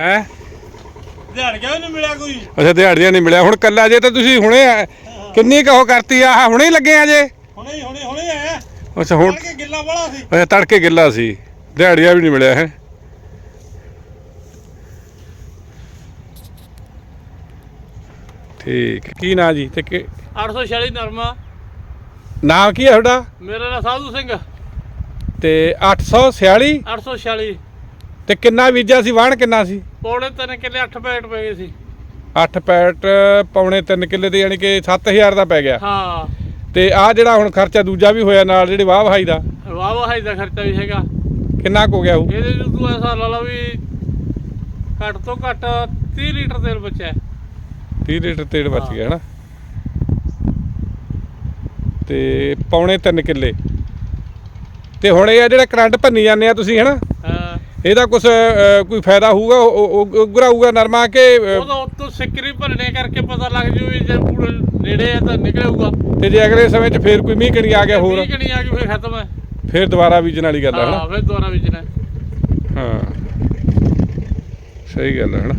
ਹੈ? ਦਿਹਾੜ ਗਿਆ ਨਹੀਂ ਮਿਲਿਆ ਕੋਈ? ਅੱਛਾ ਦਿਹਾੜੀਆਂ ਨਹੀਂ ਮਿਲਿਆ। ਹੁਣ ਕੱਲਾ ਜੇ ਤਾਂ ਤੁਸੀਂ ਹੁਣੇ ਆ- ਕਿੰਨੀ ਕਹੋ ਕਰਤੀ ਆ? ਆਹ ਹੁਣੇ ਹੀ ਲੱਗੇ ਆ ਜੇ? ਹੁਣੇ ਹੀ- ਹੁਣੇ ਹੁਣੇ ਆਇਆ। ਅੱਛਾ ਹੁਣ ਕੇ ਗਿੱਲਾ ਵਾਲਾ ਸੀ। ਅੱਛਾ ਤੜਕੇ ਗਿੱਲਾ ਸੀ। ਦਿਹਾੜੀਆਂ ਵੀ ਨਹੀਂ ਮਿਲਿਆ ਹੈ? ਠੀਕ। ਕੀ ਨਾਂ ਜੀ ਤੇ ਕਿ 846 ਨਰਮਾ। ਨਾਮ ਕੀ ਹੈ ਤੁਹਾਡਾ? ਮੇਰਾ ਨਾਮ ਸਾਧੂ ਸਿੰਘ। ਤੇ 846 846 ਤੇ ਕਿੰਨਾ ਬੀਜਿਆ ਸੀ ਵਾਹਣ ਕਿੰਨਾ ਸੀ? ਪੌਣੇ ਤਿੰਨ ਕਿੱਲੇ 8 ਪੈਟ ਪੈ ਗਏ ਸੀ। 8 ਪੈਟ ਪੌਣੇ 3 ਕਿੱਲੇ ਦੇ ਯਾਨੀ ਕਿ 7000 ਦਾ ਪੈ ਗਿਆ। ਹਾਂ। ਤੇ ਆ ਜਿਹੜਾ ਹੁਣ ਖਰਚਾ ਦੂਜਾ ਵੀ ਹੋਇਆ ਨਾਲ ਜਿਹੜੀ ਵਾਹ ਵਹਾਈ ਦਾ ਵਾਹ ਵਾਹ ਦਾ ਖਰਚਾ ਵੀ ਹੈਗਾ। ਕਿੰਨਾ ਕੁ ਹੋ ਗਿਆ ਉਹ? ਇਹਦੇ ਚ ਤੂੰ ਐਸਾ ਲਾ ਲਾ ਵੀ ਘੱਟ ਤੋਂ ਘੱਟ 30 ਲੀਟਰ ਤੇਲ ਬਚਿਆ ਹੈ। 30 ਲੀਟਰ ਤੇਲ ਬਚ ਗਿਆ ਹਨਾ? ਤੇ ਪੌਣੇ 3 ਕਿੱਲੇ। ਤੇ ਹੁਣ ਇਹ ਆ ਜਿਹੜਾ ਕਰੰਟ ਭੰਨੀ ਜਾਂਦੇ ਆ ਤੁਸੀਂ ਹਨਾ? ਇਹਦਾ ਕੁਝ ਕੋਈ ਫਾਇਦਾ ਹੋਊਗਾ? ਉਗਰਾ ਹੋਊਗਾ ਨਰਮਾ ਕਿ ਉਹਦਾ ਉੱਤੋਂ ਸਿੱਕਰੀ ਭਰਨੇ ਕਰਕੇ ਪਤਾ ਲੱਗ ਜੂ ਵੀ ਜੇ ਪੂਰੇ ਨੇੜੇ ਆ ਤਾਂ ਨਿਕਲੇਗਾ। ਤੇ ਜੇ ਅਗਲੇ ਸਮੇਂ 'ਚ ਫੇਰ ਕੋਈ ਮੀਂਹ ਕਣੀ ਆ ਗਿਆ ਹੋਰ? ਕਣੀ ਆ ਗਈ ਫਿਰ ਖਤਮ ਹੈ। ਫੇਰ ਦੁਬਾਰਾ ਬੀਜਣ ਵਾਲੀ ਗੱਲ ਹੈ ਹਾਂ ਫਿਰ ਦੁਬਾਰਾ ਬੀਜਣਾ ਹਾਂ। ਸਹੀ ਗੱਲ ਹੈ ਹਨਾ?